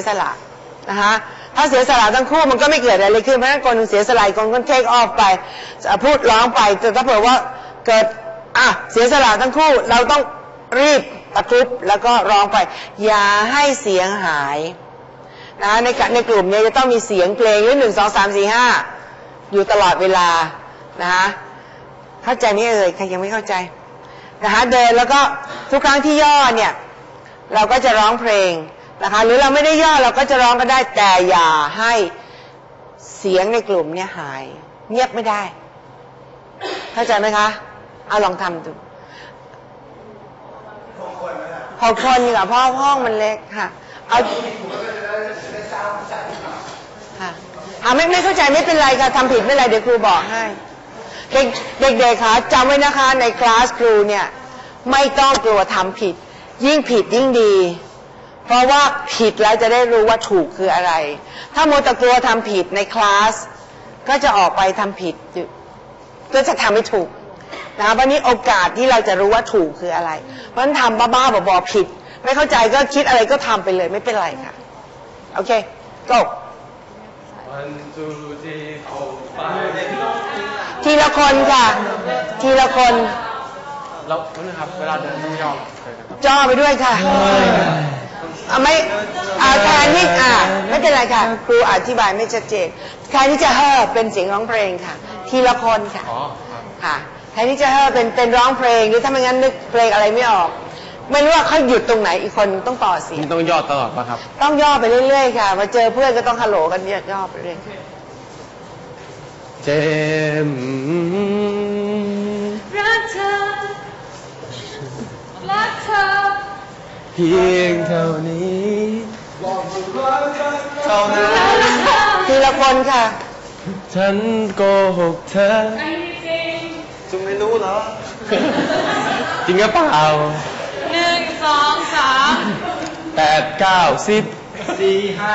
ยสละนะคะถ้าเสียสละทั้งคู่มันก็ไม่เกิดอะไรขึ้นเพราะฉะนั้นคนหนึ่งเสียสละคนก็เทคออฟไปจะพูดร้องไปแต่ถ้าเผื่อว่าเกิดอะเสียสละทั้งคู่เราต้องรีบตะครุบแล้วก็ร้องไป อย่าให้เสียงหายนะในกะในกลุ่มเนี้จะต้องมีเสียงเพลงหรือหนึ่งสองสามสี่ห้าอยู่ตลอดเวลานะคะเข้าใจไหมเอ่ยใครยังไม่เข้าใจนะคะเดินแล้วก็ทุกครั้งที่ย่อเนี่ย เราก็จะร้องเพลง นะคะหรือเราไม่ได้ย่อเราก็จะร้องก็ได้แต่อย่าให้เสียงในกลุ่มเนี่ยหาย เงียบไม่ได้ เข้าใจไหมคะ เอาลองทำดูหกคนค่ะเพราะห้องมันเล็กค่ะ เอาค่ะอาไม่ไม่เข้าใจไม่เป็นไรค่ะทำผิดไม่เป็นไรเดี๋ยวครูบอกให้ เด็กเด็กๆค่ะจำไว้นะคะในคลาสครูเนี่ย ไม่ต้องกลัวทำผิด ยิ่งผิดยิ่งดี เพราะว่าผิดแล้วจะได้รู้ว่าถูกคืออะไร ถ้าโมวแต่กลัวทำผิดในคลาส ก็จะออกไปทำผิดอยู่ก็จะทำไม่ถูกนะคะวันนี้โอกาสที่เราจะรู้ว่าถูกคืออะไร เพราะฉะนั้นทำบ้าๆบอๆผิด ไม่เข้าใจก็คิดอะไรก็ทำไปเลยไม่เป็นไรค่ะ โอเค go One, two, three, four, five ทีละคนค่ะ ทีละคนแล้วนั่นนะครับเวลาเดินต้องย่อเคยนะครับจ่อไปด้วยค่ะ อะไม่อ่าแทนที่อ่าไม่เป็นไรค่ะครูอธิบายไม่ชัดเจนแทนที่จะเฮ่อเป็นเสียงร้องเพลงค่ะ ทีละคนค่ะอ๋อครับค่ะแทนที่จะเฮ่อเป็นเป็นร้องเพลงหรือถ้าไม่งั้นนึกเพลงอะไรไม่ออก ไม่รู้ว่าเขาหยุดตรงไหนอีกคนนึงต้องต่อเสียง นี่ต้องย่อตลอดป่ะครับ ต้องย่อไปเรื่อยๆค่ะมาเจอเพื่อนก็ต้องฮัลโหลกันเนี่ยย่อไปเรื่อยเจมส์รักเธอรักเธอ เพียงเท่านี้เท่านั้นๆทีละคนค่ะ ฉันโกหกเธอไอ้จริงจุงไม่รู้เหรอ จริงหรือเปล่าหนึ่งสองสามแปดเก้าสิบสี่ห้า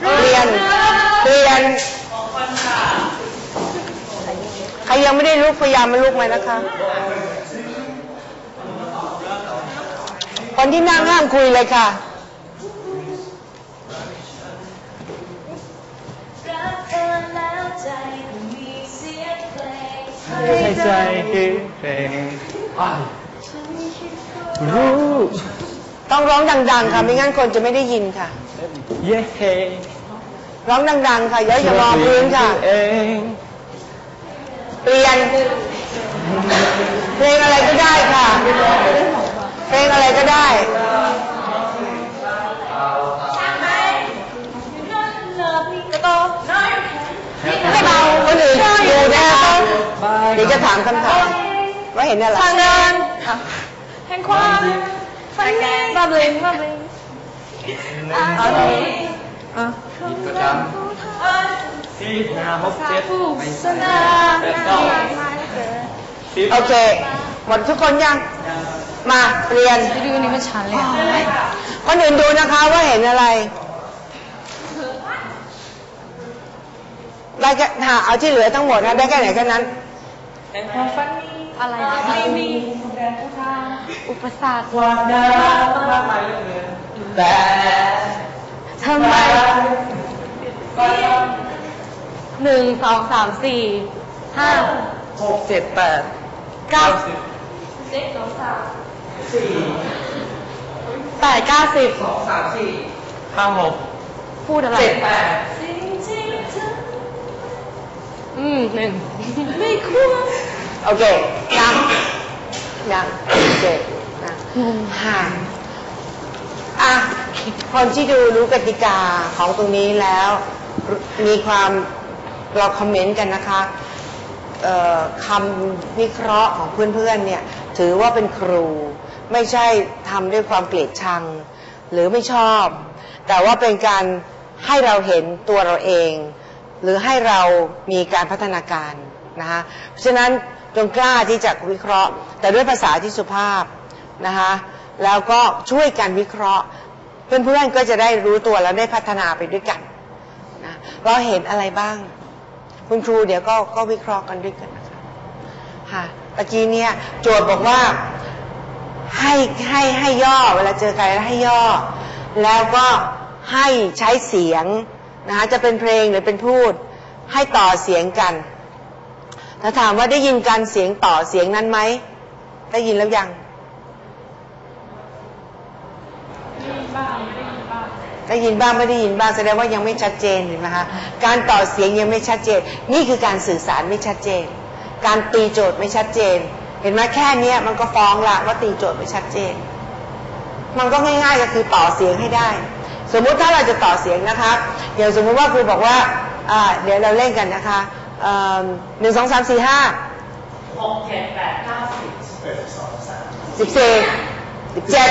เปลี่ยนเปลี่ยนใครยังไม่ได้ลุกพยายามมาลุกมานะคะ คนที่นั่งห้ามคุยเลยค่ะ รักเธอแล้วใจมีเสียงเพลงให้ใจคือเพลงอ้าวรู้ต้องร้องดัง ๆ ค่ะ ไม่งั้นคนจะไม่ได้ยินค่ะ เย้เฮร้องดัง ๆ ค่ะอย่าอย่ามองพื้นค่ะ เองเปลี่ยน เพลงอะไรก็ได้ค่ะ เพลงอะไรก็ได้ไม่เบาคนอื่นดูนะคะเดี๋ยวจะถามคำถามว่าเห็นอะไรทางเดินแห่งความฝันบับลิงบับลิงเอาไหนอะประจำสี่ห้าหกเจ็ดผู้สนาแปดเก้าสิบโอเคหมดทุกคนยัง มาเปลี่ยนดูนี่มันชันเลยคนอื่นดูนะคะว่าเห็นอะไรได้แค่หาเอาที่เหลือทั้งหมดนะได้แค่ไหนแค่นั้นอะไรไม่มีอุปสรรคแต่ทำไมหนึ่งสองสามสี่ห้าหกเจ็ดแปดเก้า แปดเก้าสิบห้าหกพูดอะไรเจ็ดแปดอืมหนึ่งไม่ควรโอเคยังยังโอเคนะห่างอะคนที่ดูรู้กติกาของตรงนี้แล้ว มีความเราคอมเมนต์กันนะคะเอ่อคำวิเคราะห์ของเพื่อนๆเนี่ย ถือว่าเป็นครู ไม่ใช่ทำด้วยความเกลียดชัง หรือไม่ชอบ แต่ว่าเป็นการให้เราเห็นตัวเราเอง หรือให้เรามีการพัฒนาการนะคะเพราะฉะนั้นจงกล้าที่จะวิเคราะห์ แต่ด้วยภาษาที่สุภาพนะคะแล้วก็ช่วยกันวิเคราะห์เพื่อนๆก็จะได้รู้ตัวแล้วได้พัฒนาไปด้วยกันนะเราเห็นอะไรบ้าง คุณครูเดี๋ยวก็ก็วิเคราะห์กันด้วยกันนะคะค่ะตะกี้เนี่ยโจทย์บอกว่า ให้ให้ให้ย่อเวลาเจอใครแล้วให้ย่อ แล้วก็ให้ใช้เสียงนะคะจะเป็นเพลงหรือเป็นพูด ให้ต่อเสียงกันถ้าถามว่าได้ยินการเสียงต่อเสียงนั้นไหมได้ยินแล้วยังได้ยินบ้างไม่ได้ยินบ้างแสดงว่ายังไม่ชัดเจนเห็นไหมคะการต่อเสียงยังไม่ชัดเจน นี่คือการสื่อสารไม่ชัดเจน การตีโจทย์ไม่ชัดเจน เห็นไหมแค่เนี้ยมันก็ฟ้องละว่าตีโจทย์ไม่ชัดเจน มันก็ง่ายๆก็คือต่อเสียงให้ได้ สมมุติถ้าเราจะต่อเสียงนะคะอย่างสมมุติว่าครูบอกว่าอ่า เดี๋ยวเราเล่นกันนะคะหนึ่งสองสามสี่ห้าหกเจ็ดแปดเก้าสิบสิบสี่สิบเจ็ด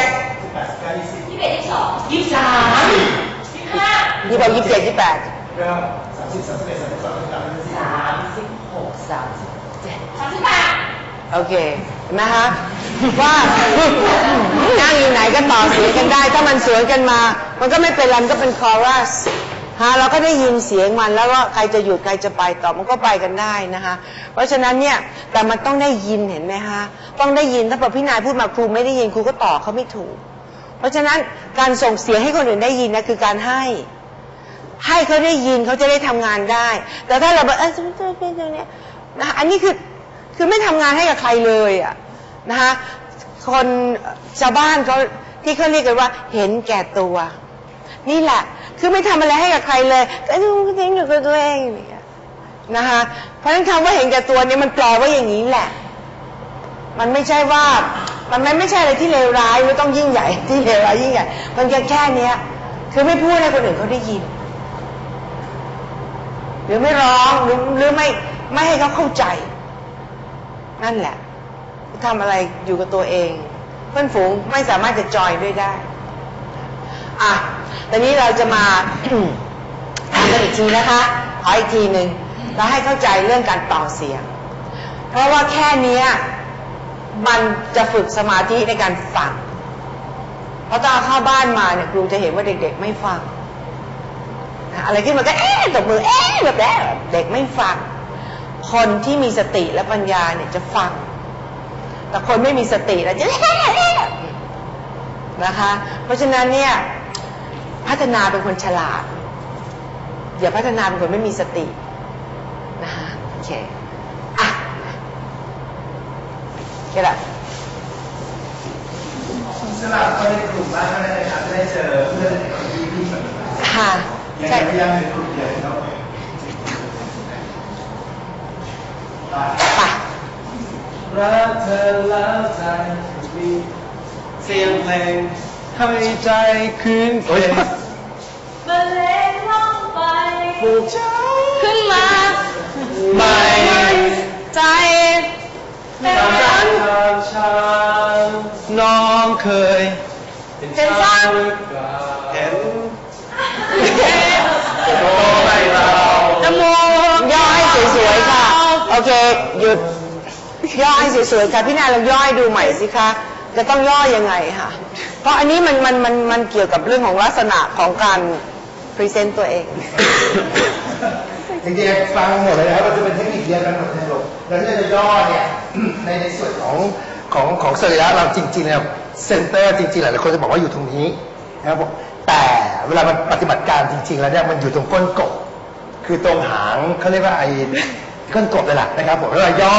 ยี่สิบเอ็ดยี่สิบสองยี่สิบสามยี่สิบห้ายี่สิบหกยี่สิบเจ็ดยี่สิบแปดสามสิบหกสามสิบเจ็ดสามสิบแปด โอเคนไหมคะว่านั่งอยู่ไหนก็ต่อเสียงกันได้ ถ้ามันสวนกันมา มันก็ไม่เป็นไรมันก็เป็นคอรัสฮะเราก็ได้ยินเสียงมันแล้วว่าใครจะหยุดใครจะไปต่อมันก็ไปกันได้นะคะเพราะฉะนั้นเนี่ยแต่มันต้องได้ยินเห็นไหมคะต้องได้ยินถ้าพอพี่นายพูดมาครูไม่ได้ยินครูก็ต่อเขาไม่ถูก เพราะฉะนั้นการส่งเสียงให้คนอื่นได้ยินนะคือการให้ ให้เขาได้ยินเขาจะได้ทำงานได้ แต่ถ้าเราแบบเออจะเป็นอย่างเนี้ยนะคะอันนี้คือ คือไม่ทำงานให้กับใครเลยอะนะคะคนชาวบ้านเขาที่เขาเรียกกันว่า เห็นแก่ตัว นี่แหละ คือไม่ทำอะไรให้กับใครเลยก็ทิ้งอยู่กับตัวเองอย่างเงี้ยนะคะเพราะฉะนั้นคำว่าเห็นแก่ตัวเนี่ยมันแปลว่าอย่างนี้แหละ มันไม่ใช่ว่ามันไม่ไม่ใช่อะไรที่เลวร้ายไม่ต้องยิ่งใหญ่ที่เลวร้ายยิ่งใหญ่มันแค่แค่เนี้ย คือไม่พูดให้คนอื่นเขาได้ยิน หรือไม่ร้องหรือหรือไม่ไม่ให้เขาเข้าใจ นั่นแหละทำอะไรอยู่กับตัวเอง เพื่อนฝูงไม่สามารถจะจอยด้วยได้ อะตอนนี้เราจะมาทำกันอีกทีนะคะ ขออีกทีหนึ่งแล้วให้เข้าใจเรื่องการต่อเสียง เพราะว่าแค่นี้มันจะฝึกสมาธิในการฟัง เพราะตอนเข้าบ้านมาเนี่ยครูจะเห็นว่าเด็ก ๆ ไม่ฟัง อะไรขึ้นมาก็เอ๊ะตบมือเอ๊ะแบบนี้เด็กไม่ฟัง คนที่มีสติและปัญญาเนี่ยจะฟัง แต่คนไม่มีสติแล้วจะเอ๊ะเอ๊ะนะคะ เพราะฉะนั้นเนี่ยพัฒนาเป็นคนฉลาด อย่าพัฒนาเป็นคนไม่มีสตินะคะโอเคอะก็ได้สลับเข้าในกลุ่มบ้างก็ได้นะครับจะได้เจอเพื่อนในคนที่พี่สนิทค่ะยังใช่ไงพยายามเป็นกลุ่มใหญ่เนาะ ไป รักเธอแล้วใจมีเสียงเพลงให้ใจคืนโอ้ยบรรเลงล่องไปผูกใจขึ้นมาไม่ใจตามทางฉันน้องเคยเห็นฉันหรือเปล่าเห็นโอ้ไม่เราจมูกย่อให้สวยๆค่ะ โอเค หยุด ย่อให้สวยๆค่ะพี่นาเราย่อให้ดูใหม่สิคะจะต้องย่อยยังไงค่ะ เพราะอันนี้มันมันมันมันเกี่ยวกับเรื่องของลักษณะของการพรีเซนต์ตัวเอง จริงๆฟังหมดเลยนะครับมันจะเป็นเทคนิคเดียวกันหมดเลยลูกแล้วที่จะย่อเนี่ยในในส่วนของของของสรีระเราจริงๆเนี่ยเซนเตอร์จริงๆหลายๆคนจะบอกว่าอยู่ตรงนี้นะครับผมแต่เวลามันปฏิบัติการจริง ๆ แล้วเนี่ยมันอยู่ตรงก้นกบคือตรงหางเขาเรียกว่าไอ้ก้นกบเลยล่ะนะครับผมแล้วเราย่อ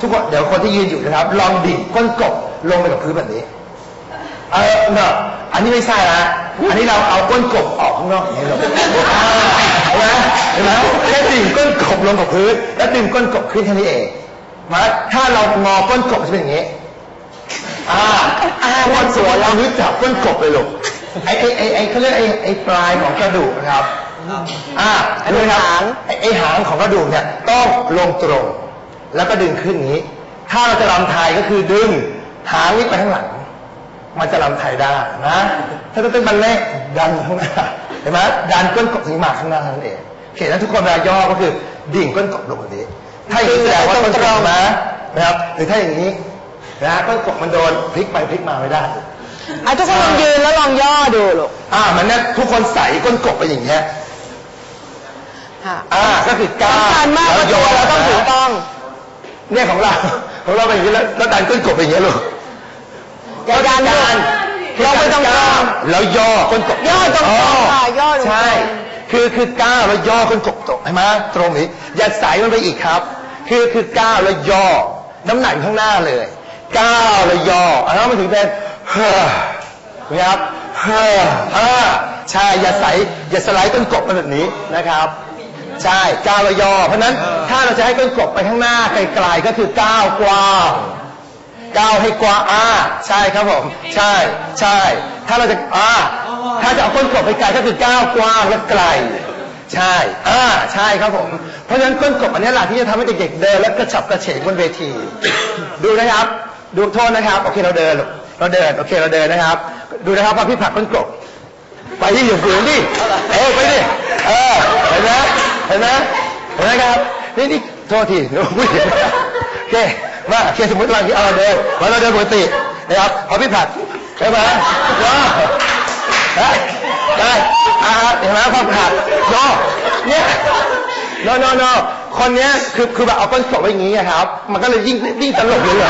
ทุกคนเดี๋ยวคนที่ยืนอยู่นะครับ ลองดิ่งก้นกบลงไปกับพื้นแบบนี้ เออเนอะอันนี้ไม่ใช่ละอันนี้เราเอาก้นกบออกข้างนอกอย่างนี้เลยอ่าเห็นไหมเห็นไหมแค่ดิ่งก้นกบลงกับพื้น แล้วดึงก้นกบขึ้นแค่นี้เองมาถ้าเรางอก้นกบจะเป็นอย่างนี้อ่าอ่าก้นสวยแล้วเอานิ้วจับก้นกบเลยลูกไอ้ไอ้ไอ้ไอ้เขาเรียกไอ้ไอ้ปลายของกระดูกนะครับ อ่าอันนี้ดูะครับหางไอ้ไอ้หางของกระดูกเนี่ยต้องลงตรง แล้วก็ดึงขึ้นอย่างนี้ ถ้าเราจะรำไทยก็คือดึงหางนี้ไปข้างหลัง มันจะรำไทยได้นะ ถ้าจะเป็นบัลเล่ต์ดันข้างหน้าเห็นไหมดันก้นกบถึงมาข้างหน้าเท่านั้นเองโอเคแล้วทุกคนเวลาย่อก็คือดิ่งก้นกบลงแบบนี้ ถ้าอย่างนี้แสดงว่าก้นกบนะนะครับหรือถ้าอย่างนี้นะก้นกบมันโดนพลิกไปพลิกมาไม่ได้อะทุกคนลองยืนแล้วลองย่อดูลูกอ่า มันเนี่ยทุกคนใส่ก้นกบไปอย่างเงี้ยค่ะอ่าก็คือก้าสำคัญมากว่าตัวเราต้องถูกต้อง เนี่ยของเราของเราเป็นอย่างนี้แล้วแล้วดันก้นกบไปอย่างเงี้ยลูกอย่าดันลูกการลงไปตรงกลางแล้วย่อก้นกบย่อตรงๆค่ะย่อลงไป ใช่ คือคือก้าวแล้วย่อก้นกบตกเห็นไหมตรงนี้อย่าใส่มันไปอีกครับ คือคือก้าวแล้วย่อน้ำหนักอยู่ข้างหน้าเลยก้าวแล้วย่ออันนั้นมันถึงเป็นเฮ้อนะครับเฮ้ออ่าใช่อย่าใส่อย่าสไลด์ก้นกบมาแบบนี้นะครับ ใช่ก้าวแล้วย่อเพราะฉะนั้นถ้าเราจะให้ก้นกบไปข้างหน้าไกลๆก็คือก้าวกว้างก้าวให้กว้างอ่าใช่ครับผม ใช่ใช่ ถ้าเราจะอ่าถ้าจะเอาก้นกบไปไกลก็คือก้าวกว้างและไกล ใช่อ่าใช่ครับผม เพราะฉะนั้นก้นกบอันนี้แหละที่จะทำให้เด็กๆเดินและกระฉับกระเฉงบนเวที ดูนะครับดูโทษนะครับ โอเคเราเดินลูกเราเดินโอเคเราเดินนะครับ ดูนะครับว่าพี่ผลักก้นกบไปที่อยู่ฝืนดิเออไปดิเออเห็นไหม เห็นไหมเห็นไหมครับ นี่นี่โทษทีผู้หญิงโอเคมาโอเคสมมติเราเอาเราเดินมาเราเดินปกตินะครับพอพี่ผัดใช่ไหมว้าได้ได้อ่าเห็นไหมพอผัดโนเนี่ยโนโนโนคนเนี้ยคือคือแบบเอาก้นกไว้อย่างงี้ครับ มันก็เลยยิ่งยิ่งตลกเลยอ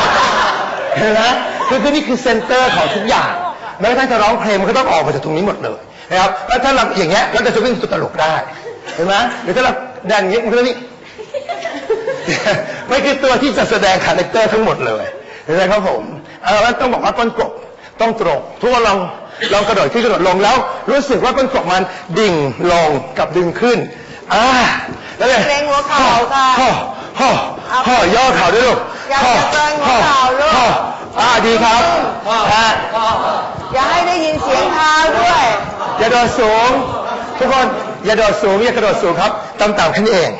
เห็นไหมคือคือนี่คือเซนเตอร์ของทุกอย่างแม้กระทั่งจะร้องเพลงมันก็ต้องออกมาจากตรงนี้หมดเลยนะครับแล้วถ้าเราอย่างเงี้ยเราจะวิ่งสุดตลกได้ เห็นไหมหรือถ้าเราดันอย่างเงี้ยมันก็จะวิ่งไม่คือตัวที่จะแสดงคาแรคเตอร์ทั้งหมดเลยเห็นไหมครับผมเออแล้วต้องบอกว่าก้นกบต้องตรงทุกคนลองลองกระโดดที่กระโดดลงแล้ว รู้สึกว่าก้นกบมันดิ่งลงกับดึงขึ้นอ่าแล้วเนี่ยเกรงหัวเข่าค่ะฮ่อฮ่อฮ่อย่อเข่าด้วยลูกอย่าอย่าเกรงหัวเข่าลูกฮ่ออ่าดีครับฮะอย่าให้ได้ยินเสียงเท้าด้วยอย่าโดดสูง ทุกคน อย่าโดดสูงอย่ากระโดดสูงครับต่ำๆแค่นี้เอง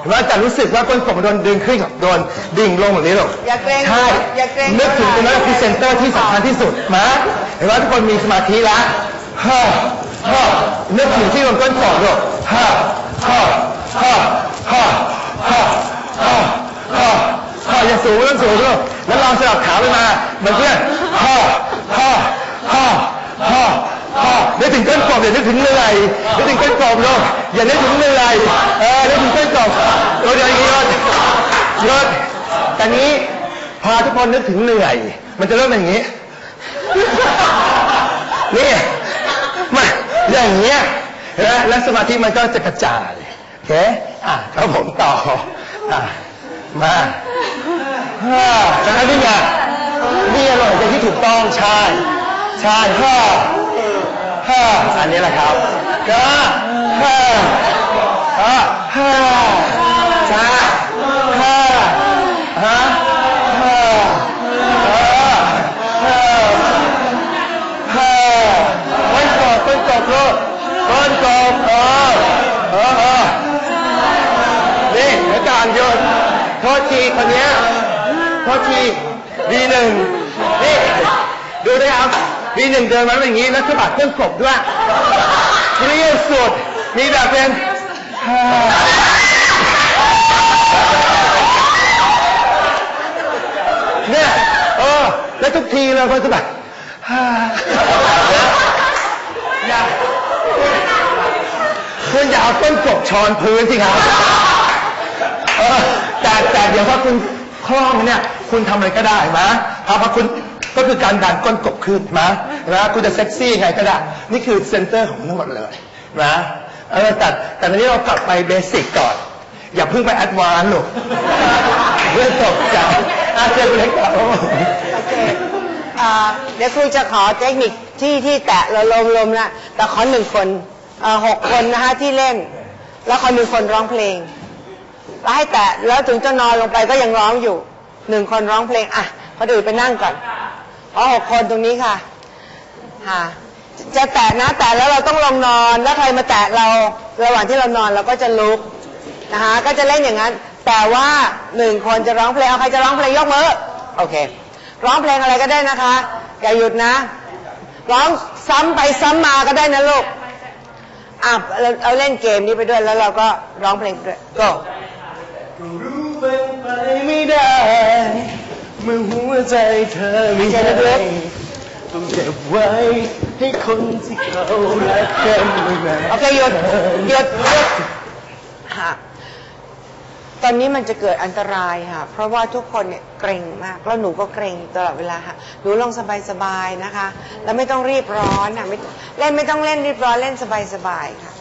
เห็นไหมแต่รู้สึกว่าก้นกบมันโดนดึงขึ้นกับโดนดิ่งลงแบบนี้หรอกอย่าเกรงใช่อย่าเกรงนึกถึงตรงนั้นคือเซนเตอร์ที่สำคัญที่สุดมาเห็นไหมทุกคนมีสมาธิแล้วฮ่าฮ่านึกถึงที่โดนก้นกบหรอกฮ่าฮ่าฮ่าฮ่าฮ่าฮ่าฮ่าฮ่าอย่าสูงไม่ต้องสูงลูกแล้วลองสลับขาไปมาเหมือนเพื่อนฮ่าฮ่าฮ่าฮ่าฮ่า นึกถึงก้นกบอย่านึกถึงเหนื่อยนึกถึงก้นกบลูกอย่านึกถึงเหนื่อยเออนึกถึงก้นกบเดี๋ยวเดี๋ยวอย่างนี้ก่อนหยุดแต่นี้พาทุกคนนึกถึงเหนื่อย มันจะเริ่มเป็นอย่างนี้นี่มาอย่างเงี้ยนไหมแล้วสมาธิมันก็จะกระจายโอเคอะครับผมต่ออะมาฮ่าแล้วนี่ไงนี่อร่อยใจที่ถูกต้องใช่ใช่ฮ่า ฮ่าอันนี้แหละครับก็ฮ่าฮ่าฮ่าใช่ฮ่าฮะฮ่าฮ่าฮ่าฮ้ยก้นกบก้นกบลูกก้นกบเออเออเออนี่เดี๋ยวก่อนหยุดโทษทีคนเนี้ยโทษทีดีหนึ่งนี่ดูด้วยครับ ดีหนึ่งเดินมาเป็นอย่างนี้แล้วสะบัดก้นกบด้วยเรียวสุด มีแบบเป็นเนี่ยเออแล้วทุกทีเลยคนสะบัดอย่าคุณอย่าเอาต้นกบช้อนพื้นสิครับแต่แต่เดี๋ยวถ้าคุณคล่องเนี่ย คุณทำอะไรก็ได้ไหมพอพอคุณ ก็คือการดันก้นกบขึ้นนะนะคุณจะเซ็กซี่ไงก็ได้นี่คือเซนเตอร์ของทั้งหมดเลยนะเออแต่แต่ตอนนี้เรากลับไปเบสิกก่อน อย่าเพิ่งไปแอดวานซ์หรอกเพื่อตกใจอาเจารย์เล็กครับโอเคอ่าเดี๋ยวครูจะขอเทคนิคที่ที่แตะเราลมๆนะแต่ขอหนึ่งคนเอ่อหกคนนะคะที่เล่น แล้วขอหนึ่งคนร้องเพลงแล้วให้แตะแล้วถึงจะนอนลงไปก็ยังร้องอยู่หนึ่งคนร้องเพลงอะคนอื่นไปนั่งก่อน เอหกคนตรงนี้ค่ะ ค่ะ จะแตะนะแตะแล้วเราต้องลงนอนแล้วใครมาแตะเราระหว่างที่เรานอนเราก็จะลุกนะคะก็จะเล่นอย่างนั้น แต่ว่าหนึ่งคนจะร้องเพลงเอาใครจะร้องเพลงยกมือโอเค ร้องเพลงอะไรก็ได้นะคะอย่าหยุดนะ ร้องซ้ำไปซ้ำมาก็ได้นะลูกอะเราเอาเล่นเกมนี้ไปด้วยแล้วเราก็ร้องเพลงไปด้วย go รู้เป็นไปไม่ได้ เมื่อหัวใจเธอมีใจลึกต้องเก็บไว้ให้คนที่เขารักกันไม่นานโอเคหยุดหยุดหยุดค่ะตอนนี้มันจะเกิดอันตรายค่ะ เพราะว่าทุกคนเนี่ยเกรงมาก แล้วหนูก็เกรงตลอดเวลาค่ะ หนูลองสบายๆนะคะ แล้วไม่ต้องรีบร้อนนะไม่เล่นไม่ต้องเล่นรีบร้อนเล่นสบายๆค่ะ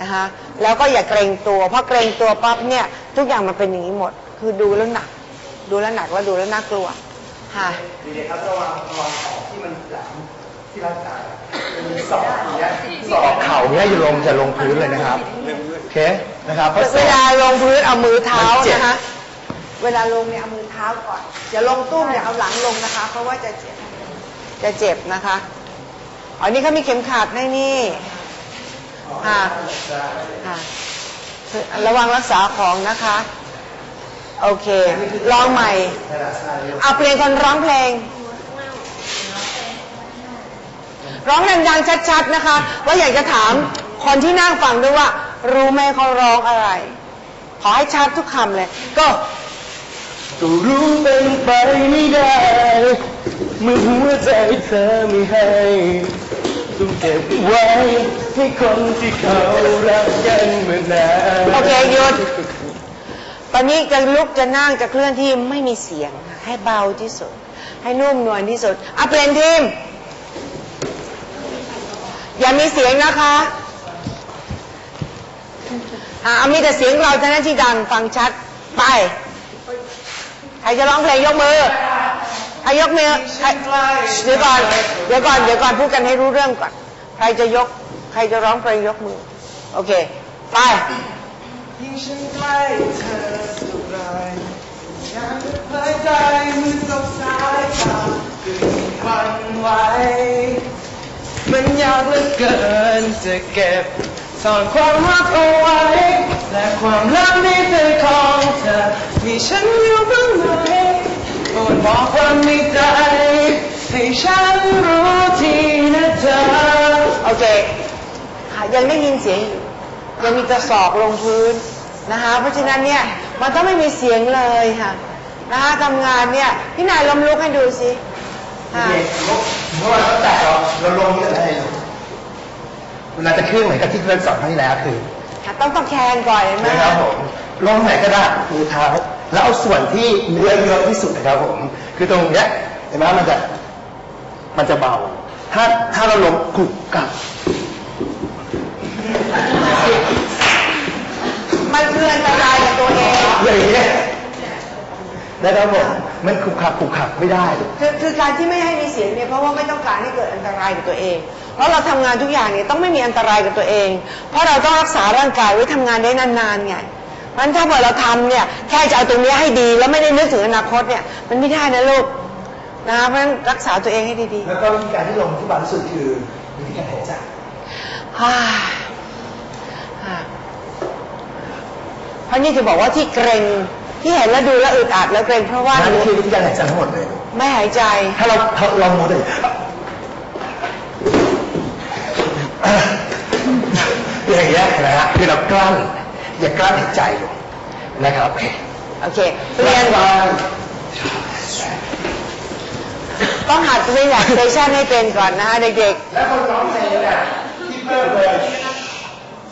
นะคะ แล้วก็อย่าเกรงตัว เพราะเกรงตัวปั๊บเนี่ยทุกอย่างมันเป็นอย่างนี้หมด คือดูแล้วหนัก ดูแล้วหนักแล้วดูแล้วน่ากลัว ค่ะ ดีเลยครับระวังระวังของที่มันแหลมที่ร่างกายมีศอกอย่างเนี้ยศอกเข่าเนี้ยอย่าลงจะลงพื้นเลยนะครับโอเคนะครับเพราะศเวอก ลาลงพื้นเอามือเท้ามันเจ็บ นะคะ เวลาลงเนี่ยเอามือเท้าก่อน อย่าลงตุ้มอย่าเอาหลังลงนะคะ เพราะว่าจะเจ็บ จะเจ็บนะคะ อ๋อ นี่เขามีเข็มขัดให้นี่ค่ะค่ะระวังรักษาของนะคะ โอเคลองใหม่เอาเปลี่ยนคนร้องเพลง ร้องดังๆชัดๆนะคะ ว่าอยากจะถามคนที่นั่งฟังด้วยว่า รู้ไหมเขาร้องอะไร ขอให้ชัดทุกคำเลย ก็ก็รู้เป็นไปไม่ได้เมื่อหัวใจเธอไม่ให้ต้องเก็บไว้ให้คนที่เขารักกันมานานโอเคหยุด ตอนนี้จะลุกจะนั่งจะเคลื่อนที่ไม่มีเสียง ให้เบาที่สุด ให้นุ่มนวลที่สุดอะเปลี่ยนทีม อย่ามีเสียงนะคะอะเอามีแต่เสียงเราเท่านั้นที่ดังฟังชัดไปใครจะร้องเพลงยกมือใครยกมือใครเดี๋ยวก่อน เดี๋ยวก่อน เดี๋ยวก่อนพูดกันให้รู้เรื่องก่อน ใครจะยก ใครจะร้องเพลงยกมือ โอเค ไป ยิ่งฉันใกล้เธอเท่าไรอยากจะเผยใจมือกับสายตาคือหวันไหวมันยากเหลือเกินจะเก็บซ่อนความรักเอาไว้ และความรักในใจของเธอ มีฉันอยู่บ้างไหมโปรดบอกความในใจ ให้ฉันรู้ทีนะเธอโอเคค่ะยังได้ยินเสียงอยู่ยังมีกระสอบลงพื้น นะคะ เพราะฉะนั้นเนี่ยมันต้องไม่มีเสียงเลยค่ะนะคะทำงานเนี่ยพี่นายลมลุกให้ดูสิค่ะเมื่อวานเราแตะเราเราลงเยอะเลยเวลาจะขึ้นเหมือนกับที่เพื่อนสอนครั้งที่แล้วคือค่ะต้องตะแคงก่อนเห็นไหมนะครับผมลงไหนก็ได้มือเท้าแล้วเอาส่วนที่เนื้อเยอะที่สุดนะครับผม คือตรงเนี้ยเห็นไหมมันจะมันจะเบา ถ้าถ้าเราลงกรุบกรับ มันคืออันตรายกับตัวเองอย่างเงี้ยนะครับผมมันขรุบขรับขรุบขรับไม่ได้คือคือการที่ไม่ให้มีเสียงเนี่ยเพราะว่าไม่ต้องการให้เกิดอันตรายกับตัวเอง เพราะเราทำงานทุกอย่างเนี่ยต้องไม่มีอันตรายกับตัวเอง เพราะเราต้องรักษาร่างกายไว้ทำงานได้นานๆไงเพราะฉะนั้นถ้าเกิดเราทำเนี่ยแค่จะเอาตรงเนี้ยให้ดี แล้วไม่ได้นึกถึงอนาคตเนี่ยมันไม่ได้นะลูกนะคะเพราะฉะนั้นรักษาตัวเองให้ดีแล้วก็วิธีการที่ลงที่เบาที่สุดคือวิธีการหายใจ ๆฮ่าฮ่าเพ ราะนี่จะบอกว่าที่เกรงที่เห็นแล้วดูแล้วอึดอัดแล้วเกรงเพราะว่านั่นคือวิธีการหายใจทั้งหมดเลย ไม่หายใจ ถ้าเราถ้าเราโมดเลยอย่างเงี้ยนะฮะคือเรากลั้นอย่ากลั้นหายใจลงนะครับโอเคเรียนวางต้องหัดเรียนสเตชันให้เป็นก่อนนะคะเด็กและคนร้องเพลงเนี่ยที่เพิ่มเลย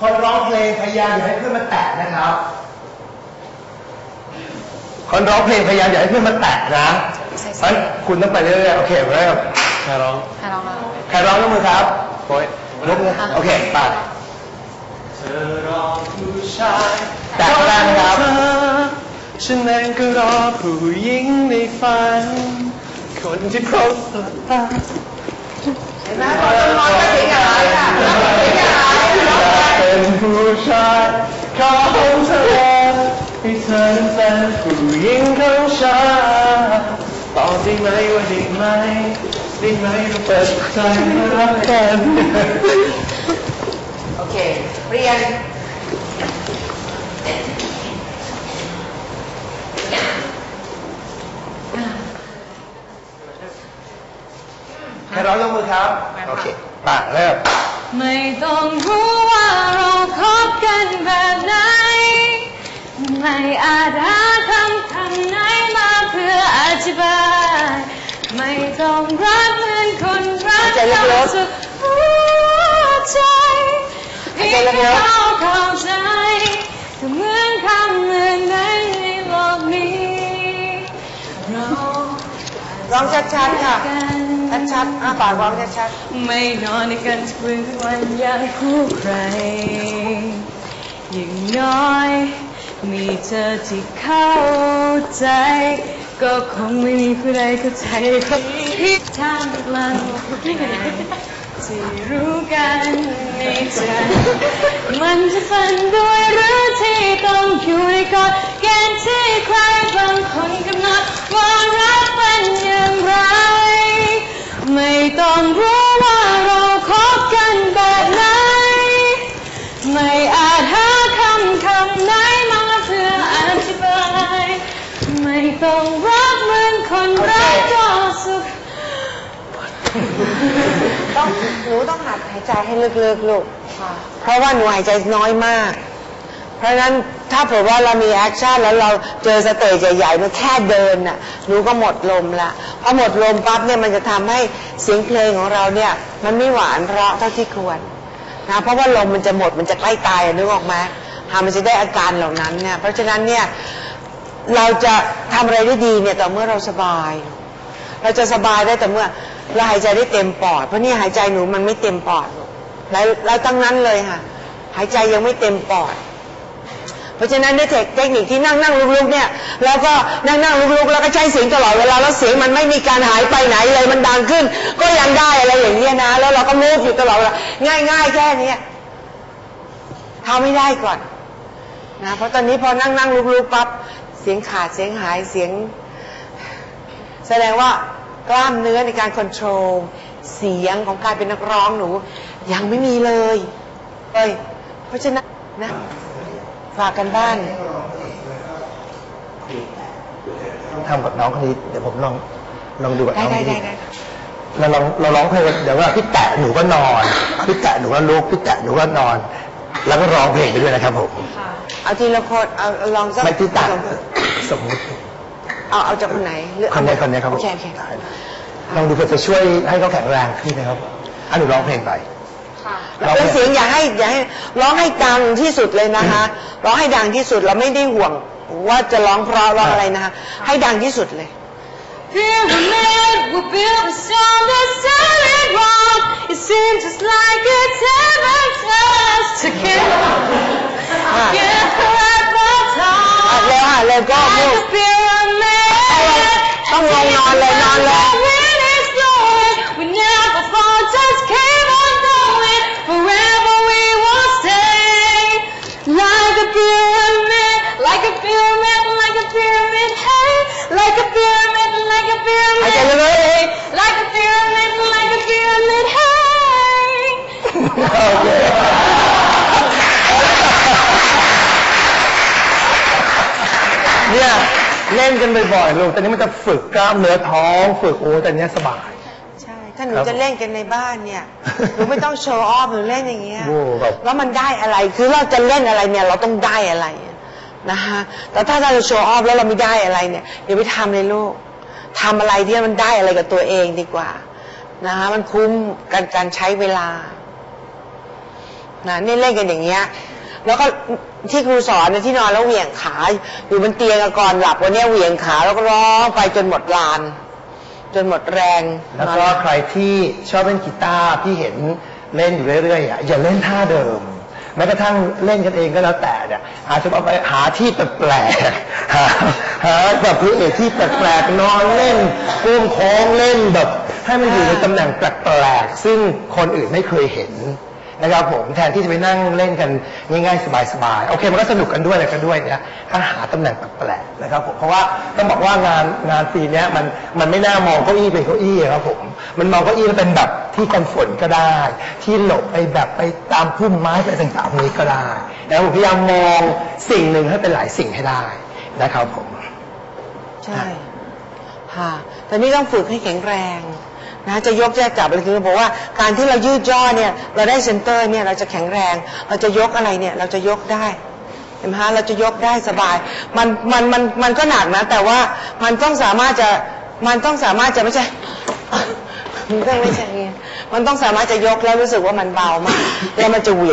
คนร้องเพลงพยายามอย่าให้เพื่อนมาแตะนะครับ คนร้องเพลงพยายามอย่าให้เพื่อนมาแตะนะเพราะฉะนั้นคุณต้องไปเรื่อยๆโอเคเริ่มใครร้องๆลองมาใครร้องยกมือครับโอ้ยยกมือโอเคไปเธอรอผู้ชายแตะแรงนะครับเธอฉันเองก็รอผู้หญิงในฝัน คนที่พบตาเห็นไหมพอต้องร้องก็ถึงอะไรล่ะถึงอะไรเป็นผู้ชายของเธอ ให้เธอนั้นเป็นผู้หญิงของฉันตอบได้ไหมว่าได้ไหมได้ไหมเราเปิดใจรักกันโอเค เรียนใครร้องยกมือครับ โอเคไป่ะเริ่มไม่ต้องรู้ว่าเราคบกันแบบไหน ไม่อาจหาคำคำไหนมาเพื่ออธิบาย ไม่ต้องรักเหมือนคนรักควาสุขหัวใจเพียแค่เขาเข้าใจก็เหมือนคำเหมือนนั้ในโลกนี้เราร้องชัดๆค่ะ ชัดๆอ้าปากร้องชัดๆไม่นอนในกันทุกวันอย่างคู่ใครยิ่งน้อย มีเธอที่เข้าใจ ก็คงไม่มีผู้ใดเข้าใจคนที่ทางเราที่รู้กันในใจมันจะฝันด้วยหรือที่ต้องอยู่ในกฎเกณฑ์ที่ใครบางคนกำหนดว่ารักเป็นอย่างไร ไม่ต้องรู้ว่า ต้องหนูต้องหัดหายใจให้ลึกๆลูก เพราะว่าหนูหายใจน้อยมาก เพราะฉะนั้นถ้าเผื่อว่าเรามีแอคชั่นแล้วเราเจอสเตจใหญ่ๆมันแค่เดินน่ะหนูก็หมดลมละพอหมดลมปั๊บเนี่ยมันจะทำให้เสียงเพลงของเราเนี่ย มันไม่หวานเพราะเท่าที่ควรนะเพราะว่าลมมันจะหมดมันจะใกล้ตายอะนึกออกไหมหามันจะได้อาการเหล่านั้นเนี่ยเพราะฉะนั้นเนี่ยเราจะทำอะไรได้ดีเนี่ยต่อเมื่อเราสบาย เราจะสบายได้แต่เมื่อ เราหายใจได้เต็มปอด เพราะนี่หายใจหนูมันไม่เต็มปอดลูกแล้วแล้วตั้งนั้นเลยค่ะ หายใจยังไม่เต็มปอด เพราะฉะนั้นด้วยเทคนิคที่นั่งนั่งลุกๆเนี่ย แล้วก็นั่งนั่งลุกๆแล้วก็ใช้เสียงตลอดเวลาแล้วเสียงมันไม่มีการหายไปไหนเลยมันดังขึ้น ก็ยังได้อะไรอย่างเงี้ยนะ แล้วเราก็มูฟอยู่ตลอดเวลาง่าย ๆ แค่นี้ทำไม่ได้ก่อนนะเพราะตอนนี้พอนั่งนั่งลุกๆปั๊บเสียงขาดเสียงหายเสียง แสดงว่า กล้ามเนื้อในการคอนโทรลเสียงของการเป็นนักร้องหนู ยังไม่มีเลยเอ้ยเพราะฉะนั้นนะฝากกันบ้านทำกับน้องคนนี้เดี๋ยวผมลองลองดูกับได้น้องได้คนได้นี้ได้เราลองเราร้องเพลงเดี๋ยวว่าพี่แตะหนูก็นอนพี่แตะหนูก็ลุกพี่แตะหนูก็นอน แล้วก็ร้องเพลงไปด้วยนะครับผมเอาทีละคนเอาเอาลองสักไม่พี่แตะสองคนสมมติ เอาเอาจากคนไหนหรือคนนี้คนนี้ครับผมโอเคโอเคได้ลองดูเพื่อจะช่วยให้เขาแข็งแรงขึ้นนะครับอะหนูร้องเพลงไปแล้วเสียงอย่าให้อย่าให้ร้องให้ดังที่สุดเลยนะคะ ร้องให้ดังที่สุดเราไม่ได้ห่วงว่าจะร้องเพราะร้องอะไรนะคะ ให้ดังที่สุดเลย Pyramid will build a sound that sounded wrong. It seems just like it's heaven us to get, get at the อะ top. เร็วอะเร็วก็ ต้อง เนี่ยเล่นกันบ่อยๆลูกแต่นี้มันจะฝึกกล้ามเนื้อท้อง ฝึกโอ้แต่เนี้ยสบาย ใช่ ถ้าหนูครับจะเล่นกันในบ้านเนี่ย หนูไม่ต้องโชว์ออฟหนูเล่นอย่างเงี้ย โอ้แบบแล้วมันได้อะไร คือเราจะเล่นอะไรเนี่ยเราต้องได้อะไรนะคะแต่ถ้าเราโชว์ออฟแล้วเราไม่ได้อะไรเนี่ยอย่าไปทำเลยลูกทำอะไรที่มันได้อะไรกับตัวเองดีกว่า นะคะมันคุ้มกันการใช้เวลานะนี่เล่นกันอย่างเงี้ย แล้วก็ ที่ครูสอนเนี่ยที่นอนแล้วเหวี่ยงขาอยู่บนเตียงอะก่อนหลับวันเนี้ยเหวี่ยงขาแล้วก็ร้องไปจนหมดลาน จนหมดแรง แล้วก็ใครที่ชอบเล่นกีตาร์พี่เห็นเล่นอยู่เรื่อยๆอะอย่าเล่นท่าเดิมแม้กระทั่งเล่นกันเองก็แล้วแต่เนี่ยอาจจะเอาไปหาที่แปลกๆหาหาแบบพื้นที่แปลกๆนอนเล่นก้มโค้งเล่นแบบ ให้มันอยู่ในตำแหน่งแปลกๆซึ่งคนอื่นไม่เคยเห็น นะครับผมแทนที่จะไปนั่งเล่นกันง่ายๆสบายๆโอเคมันก็สนุกกันด้วยอะไรกันด้วยเนี่ยถ้าหาตำแหน่งแปลกๆนะครับผมเพราะว่าต้องบอกว่างานงานปีเนี้ยมันมันไม่น่ามองเก้าอี้เป็นเก้าอี้ครับผมมันมองเก้าอี้แล้วเป็นแบบที่กันฝนก็ได้ ที่หลบไปแบบไปตามพุ่มไม้ไปต่างๆนี้ก็ได้นะครับผมพยายามมองสิ่งหนึ่งให้เป็นหลายสิ่งให้ได้นะครับผม ใช่ค่ะแต่นี่ต้องฝึกให้แข็งแรง นะจะยกแยกจับเลยคือบอกว่าการที่เรายืดย่อเนี่ยเราได้เซนเตอร์เนี่ยเราจะแข็งแรง เราจะยกอะไรเนี่ยเราจะยกได้เห็นไหมฮะเราจะยกได้สบาย มันมันมันมันก็หนักนะ แต่ว่ามันต้องสามารถจะมันต้องสามารถจะไม่ใช่มันต้องไม่ใช่เงี้ยมันต้องสามารถจะยกแล้วรู้สึกว่ามันเบามากแล้วมันจะเหวี่ยง